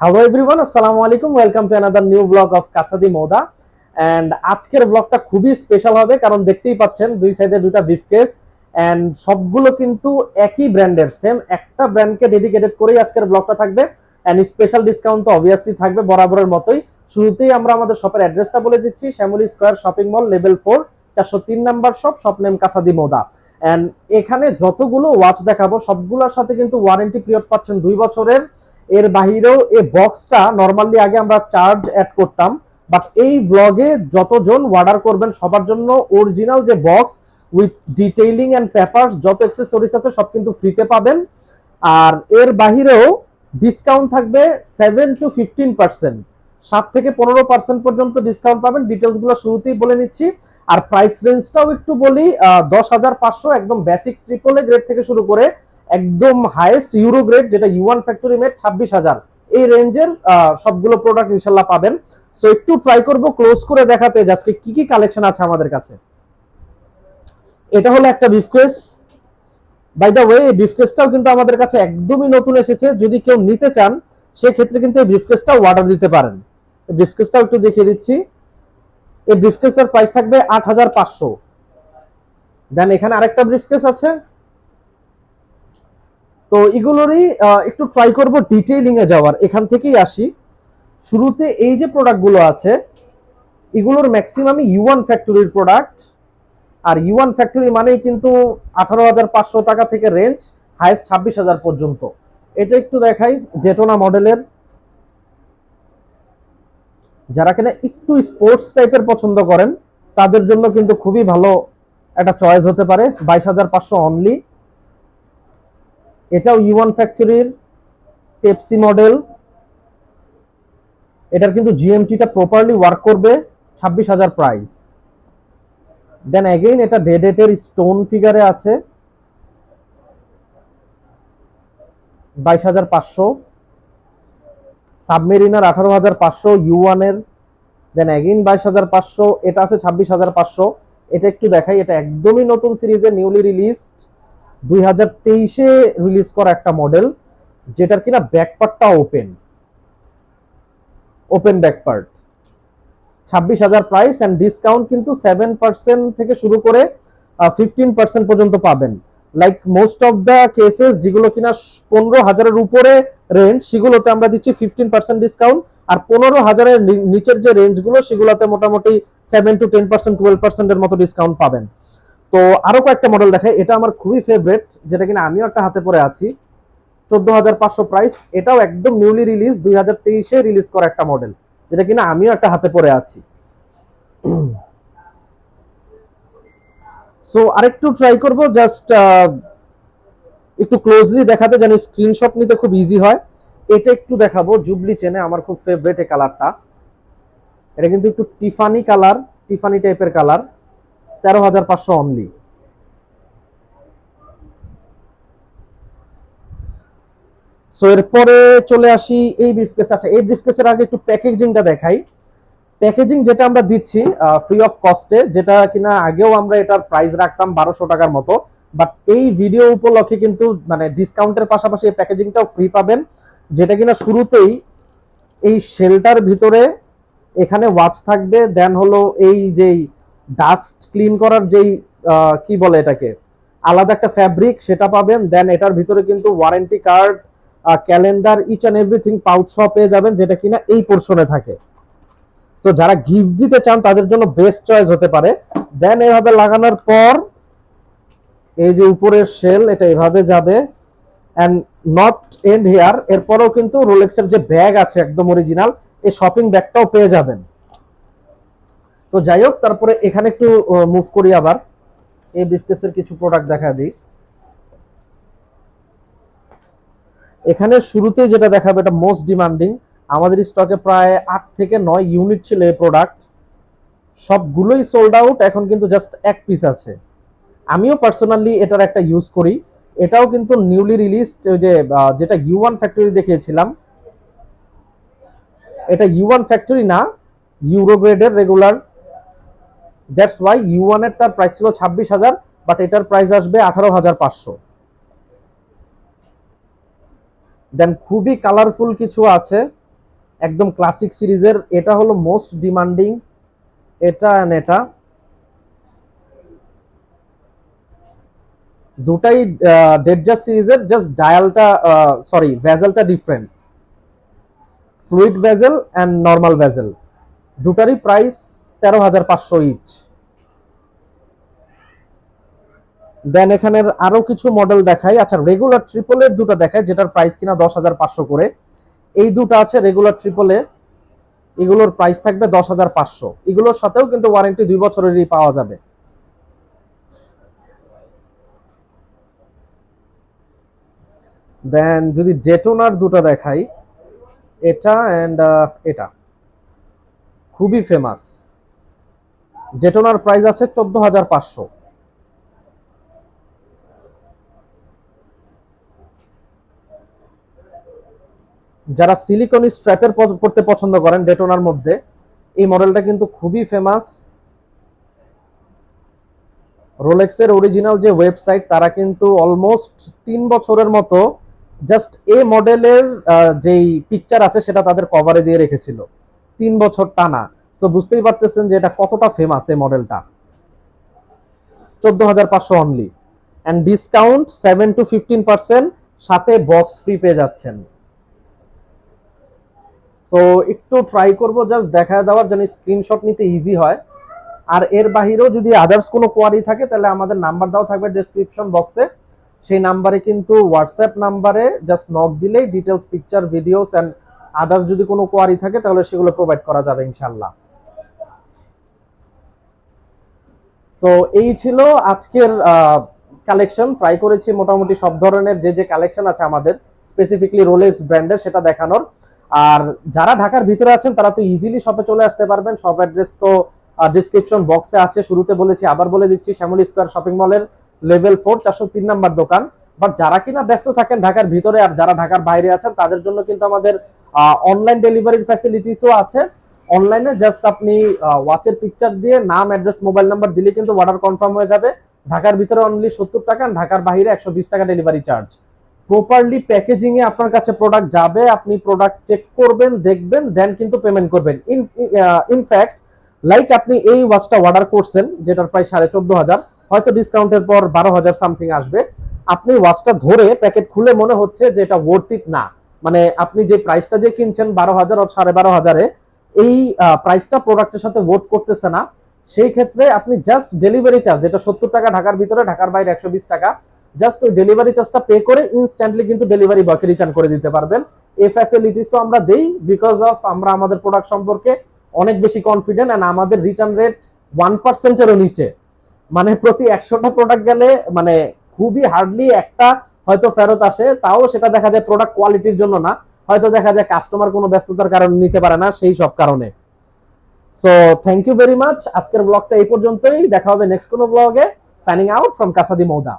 Hello everyone আসসালামু আলাইকুম welcome to another new blog of Casa di Moda and আজকের ব্লগটা খুবই স্পেশাল হবে, কারণ দেখতেই পাচ্ছেন দুই সাইডে দুটা বিফকেস এন্ড সবগুলো কিন্তু একই ব্র্যান্ডের সেম একটা ব্র্যান্ডকে ডেডিকেটেড করেই আজকের ব্লগটা থাকবে এন্ড স্পেশাল ডিসকাউন্ট তো অবভিয়াসলি থাকবে বরাবরের মতোই। শুরুতেই আমরা আমাদের শপের অ্যাড্রেসটা বলে দিচ্ছি, Shyamoli square shopping mall level four চারশো তিন number shop shop name Casa di Moda and এখানে যতগুলো ওয়াচ দেখাবো, সবগুলোর সাথে কিন্তু ওয়ারেন্টি পিরিয়ড পাচ্ছেন দুই বছরের। এর বাহিরেও এই বক্সটা নর্মালি আগে আমরা চার্জ অ্যাড করতাম বাট এই ব্লগে যতজন অর্ডার করবেন, সবার জন্য অরিজিনাল যে box with detailing and papers যত অ্যাক্সেসরিজ আছে, সব কিন্তু ফ্রিতে পাবেন। আর এর বাহিরেও ডিসকাউন্ট থাকবে সেভেন টু ফিফটিন পার্সেন্ট সাত থেকে পনেরো পার্সেন্ট পর্যন্ত ডিসকাউন্ট পাবেন। ডিটেলসগুলো শুরুতেই বলে নিচ্ছি। আর প্রাইস রেঞ্জটাও একটু বলি দশ হাজার পাঁচশো, একদম বেসিক ট্রিপল এ গ্রেড থেকে শুরু করে একদম হাইয়েস্ট ইউরো গ্রেড যেটা ইউয়ান ফ্যাক্টরি মেড ছাব্বিশ হাজার। এই রেঞ্জের সবগুলো প্রোডাক্ট ইনশাল্লাহ পাবেন। সো একটু ট্রাই করব ক্লোজ করে দেখাতে আজকে কি কি কালেকশন আছে আমাদের কাছে। এটা হলো একটা বিফকেস বাই দ্য ওয়ে বিফকেসটাও কিন্তু আমাদের কাছে একদমই নতুন এসেছে। যদি কেউ নিতে চান, সেক্ষেত্রে কিন্তু এই ব্রিফকেসটাও অর্ডার দিতে পারেন। এই ব্রিফকেসটাও একটু দেখিয়ে দিচ্ছি। এই ব্রিফকেসটার প্রাইস থাকবে আট হাজার পাঁচশো। দেন এখানে আরেকটা ব্রিফকেস আছে। তো এগুলোরই একটু ট্রাই করব ডিটেইলিং এ যাওয়ার। এখান থেকেই আসি। শুরুতে এই যে প্রোডাক্টগুলো আছে, এগুলোর ম্যাক্সিমামই ইউয়ান ফ্যাক্টরির প্রোডাক্ট আর ইউয়ান ফ্যাক্টরি মানেই কিন্তু আঠারো হাজার পাঁচশো টাকা থেকে রেঞ্জ হায়েস্ট ছাব্বিশ হাজার পর্যন্ত। এটা একটু দেখাই জেটোনা মডেলের যারা কিনা একটু স্পোর্টস টাইপের পছন্দ করেন, তাদের জন্য কিন্তু খুবই ভালো একটা চয়েস হতে পারে, বাইশ হাজার পাঁচশো অনলি এটাও ইউয়ান ফ্যাক্টরির পেপসি মডেল এটার কিন্তু জিএমটিটা প্রপারলি ওয়ার্ক করবে ছাব্বিশ হাজার প্রাইস দেন অ্যাগেইন এটা ডেডেটের স্টোন ফিগারে আছে। বাইশ হাজার পাঁচশো। সাবমেরিনার আঠারো হাজার পাঁচশো ইউয়ানের দেন অ্যাগেইন বাইশ হাজার পাঁচশো, এটা আছে ছাব্বিশ হাজার পাঁচশো। এটা একটু দেখাই, এটা একদমই নতুন সিরিজের নিউলি রিলিজড দুই হাজার তেইশে রিলিজ করা একটা মডেল যেটার কিনা ব্যাকপার্টটা ওপেন ওপেন ব্যাকপার্ট ছাব্বিশ হাজার প্রাইস অ্যান্ড ডিসকাউন্ট কিন্তু সেভেন পার্সেন্ট থেকে শুরু করে ফিফটিন পার্সেন্ট পর্যন্ত পাবেন। Like most of the cases যেগুলো কিনা পনেরো হাজারের উপরে রেঞ্জ সেগুলোতে আমরা দিচ্ছি ফিফটিন পার্সেন্ট ডিসকাউন্ট আর পনেরো হাজারের নিচের যে রেঞ্জগুলো সেগুলোতে মোটামুটি seven to ten percent twelve পার্সেন্টের মতো ডিসকাউন্ট পাবেন। তো আরও কয়েকটা মডেল দেখাই। এটা আমার খুবই ফেভারেট যেটা কিনা আমিও একটা হাতে পরে আছি। চোদ্দ হাজার পাঁচশো প্রাইস এটাও একদম নিউলি রিলিজ দুই হাজার তেইশে রিলিজ করা একটা মডেল যেটা কিনা আমিও একটা হাতে পরে আছি। সো আরেকটু ট্রাই করব জাস্ট একটু ক্লোজলি দেখাতে যেন স্ক্রিনশট নিতে খুব ইজি হয়। এটা একটু দেখাবো জুবলি চেনে আমার খুব ফেভারিট এই কালারটা এটা কিন্তু একটু টিফানি কালার টিফানি টাইপের কালার তেরো হাজার পাঁচশো অনলি সো এরপরে চলে আসি এই ব্রিফকেস আচ্ছা এই ব্রিফকেসের আগে একটু প্যাকেজিংটা দেখাই। প্যাকেজিং যেটা আমরা দিচ্ছি ফ্রি অফ কস্টে যেটা কিনা আগেও আমরা এটার প্রাইস রাখতাম বারোশো টাকার মতো। বাট এই ভিডিও উপলক্ষে কিন্তু মানে ডিসকাউন্টের পাশাপাশি এই প্যাকেজিংটাও ফ্রি পাবেন। যেটা কিনা শুরুতেই এই শেলটার ভিতরে এখানে ওয়াচ থাকবে। দেন হলো এই যেই ডাস্ট ক্লিন করার যেই কি বলে এটাকে? আলাদা একটা ফ্যাব্রিক সেটা পাবেন দেন এটার ভিতরে কিন্তু warranty card calendar each and everything pouch সহ পেয়ে যাবেন, যেটা কিনা এই পোর্শনে থাকে। তো যারা গিফট দিতে চান, তাদের জন্য বেস্ট চয়েস হতে পারে। দেন এভাবে লাগানোর পর, এই যে উপরের শেল এটা এভাবে যাবে। অ্যান্ড নট এন্ড হেয়ার এরপরেও কিন্তু রোলেক্সের যে ব্যাগ আছে, একদম অরিজিনাল এই শপিং ব্যাগটাও পেয়ে যাবেন। তো যাই হোক, তারপরে এখানে একটু মুভ করি আবার। এই বিস্কেসের কিছু প্রোডাক্ট দেখা দিই। এখানে শুরুতে যেটা দেখাবে, এটা মোস্ট ডিমান্ডিং আমাদের স্টকে প্রায় আট থেকে নয় ইউনিট ছিল এই প্রোডাক্ট সবগুলোই সোল্ড আউট এখন কিন্তু জাস্ট এক পিস আছে। আমিও পার্সোনালি এটার একটা ইউজ করি। এটাও কিন্তু নিউলি রিলিজড যে যেটা ইউ ওয়ান ফ্যাক্টরি দেখিয়েছিলাম। এটা ইউ ওয়ান ফ্যাক্টরি না ইউরো গ্রেডের রেগুলার দ্যাটস ওয়াই ইউ তার প্রাইস ছিল ছাব্বিশ হাজার বাট এটার প্রাইস আসবে আঠারো হাজার পাঁচশো। দেন খুবই কালারফুল কিছু আছে, একদম ক্লাসিক সিরিজের। এটা হলো মোস্ট ডিমান্ডিং এটা and এটা। দুটাই ডেডজাস সিরিজের জাস্ট ডায়ালটা sorry ভেজেলটা different fluted bezel and normal bezel দুটারই price তেরো হাজার পাঁচশো ইচ দেন এখানের আরও কিছু মডেল দেখাই। আচ্ছা রেগুলার ট্রিপলের দুটো দেখায় যেটার প্রাইস কিনা দশ হাজার পাঁচশো করে। এই দুটো আছে রেগুলার ট্রিপলে এগুলোর প্রাইস থাকবে দশ হাজার পাঁচশো। এগুলোর সাথেও কিন্তু ওয়ারেন্টি দুই বছরেরই পাওয়া যাবে। দেন যদি ডেটোনার দুটো দেখাই, এটা অ্যান্ড এটা। খুবই ফেমাস ডেটোনার প্রাইস আছে চোদ্দ হাজার পাঁচশো। যারা সিলিকনি স্ট্র্যাপের পড়তে পছন্দ করেন ডেটোনার মধ্যে, এই মডেলটা কিন্তু খুবই ফেমাস রোলেক্সের অরিজিনাল যে ওয়েবসাইট তারা কিন্তু অলমোস্ট তিন বছরের মতো জাস্ট এ মডেলের যেই পিকচার আছে, সেটা তাদের কভারে দিয়ে রেখেছিল। তিন বছর টানা। সো বুঝতেই পারতেছেন যে এটা কতটা ফেমাস এই মডেলটা চোদ্দ হাজার পাঁচশো only and discount seven to fifteen percent সাথে বক্স ফ্রি পেয়ে যাচ্ছেন। সো একটু ট্রাই করব জাস্ট দেখা দেওয়ার জন্য স্ক্রিনশট নিতে ইজি হয়। আর এর বাহিরেও যদি আদার্স কোনো কোয়ারি থাকে, তাহলে আমাদের নাম্বার দেওয়া থাকবে ডেসক্রিপশন বক্সে সেই নাম্বারে কিন্তু হোয়াটসঅ্যাপ নাম্বারে জাস্ট নক দিলেই details picture videos and others যদি কোনো কোয়ারি থাকে, তাহলে সেগুলো প্রোভাইড করা যাবে ইনশাল্লাহ সো এই ছিল আজকের কালেকশন ট্রাই করেছি মোটামুটি সব ধরনের যে যে কালেকশন আছে আমাদের স্পেসিফিকলি রোলেক্স ব্র্যান্ডের সেটা দেখানোর। আর যারা ঢাকার ভিতরে আছেন, তারা তো ইজিলি শপে চলে আসতে পারবেন। শপ অ্যাড্রেস তো ডিসক্রিপশন বক্সে আছে। শুরুতে বলেছি, আবার বলে দিচ্ছি, শ্যামলী স্কোয়ার শপিং মলের লেভেল ফোর চারশো তিন নাম্বার দোকান। বাট যারা কিনা ব্যস্ত থাকেন ঢাকার ভিতরে আর যারা ঢাকার বাইরে আছেন, তাদের জন্য কিন্তু আমাদের অনলাইন ডেলিভারির ফ্যাসিলিটিসও আছে। অনলাইনে জাস্ট আপনি ওয়াচের পিকচার দিয়ে নাম অ্যাড্রেস মোবাইল নাম্বার দিলে কিন্তু অর্ডার কনফার্ম হয়ে যাবে। ঢাকার ভিতরে অনলি সত্তর টাকা ঢাকার বাইরে একশো বিশ টাকা ডেলিভারি চার্জ প্রপারলি প্যাকেজিং এ আপনার কাছে প্রোডাক্ট যাবে, আপনি প্রোডাক্ট চেক করবেন, দেখবেন দেন কিন্তু পেমেন্ট করবেন। ইন ইনফ্যাক্ট লাইক আপনি এই ওয়াচটা অর্ডার করছেন, যেটার প্রায় সাড়ে চোদ্দ হাজার, হয়তো ডিসকাউন্টের পর বারো হাজার সামথিং আসবে। আপনি ওয়াচটা ধরে প্যাকেট খুলে মনে হচ্ছে যে এটা ওয়ার্থ না। মানে আপনি যে প্রাইসটা দিয়ে কিনছেন বারো হাজার আর সাড়ে বারো হাজারে এই প্রাইসটা প্রোডাক্টের সাথে ওয়ার্থ করতেছে না, সেই ক্ষেত্রে আপনি জাস্ট ডেলিভারি চার্জ যেটা সত্তর টাকা ঢাকার ভিতরে, ঢাকার বাইরে একশো বিশ টাকা জাস্ট ওই ডেলিভারি চার্জটা পে করে ইনস্ট্যান্টলি কিন্তু ডেলিভারি বয়কে রিটার্ন করে দিতে পারবেন। এই ফ্যাসিলিটিসও আমরা দেই বিকজ অফ আমরা আমাদের প্রোডাক্ট সম্পর্কে অনেক বেশি কনফিডেন্ট অ্যান্ড আমাদের রিটার্ন রেট ওয়ান পার্সেন্টেরও নিচে। মানে প্রতি একশোটা প্রোডাক্ট গেলে মানে খুবই হার্ডলি একটা হয়তো ফেরত আসে, তাও সেটা দেখা যায় প্রোডাক্ট কোয়ালিটির জন্য না। হয়তো দেখা যায় কাস্টমার কোনো ব্যস্ততার কারণে নিতে পারে না, সেই সব কারণে। So thank you very much আজকের ব্লগটা এই পর্যন্তই। দেখা হবে নেক্সট কোনো ব্লগে signing out from Casa di Moda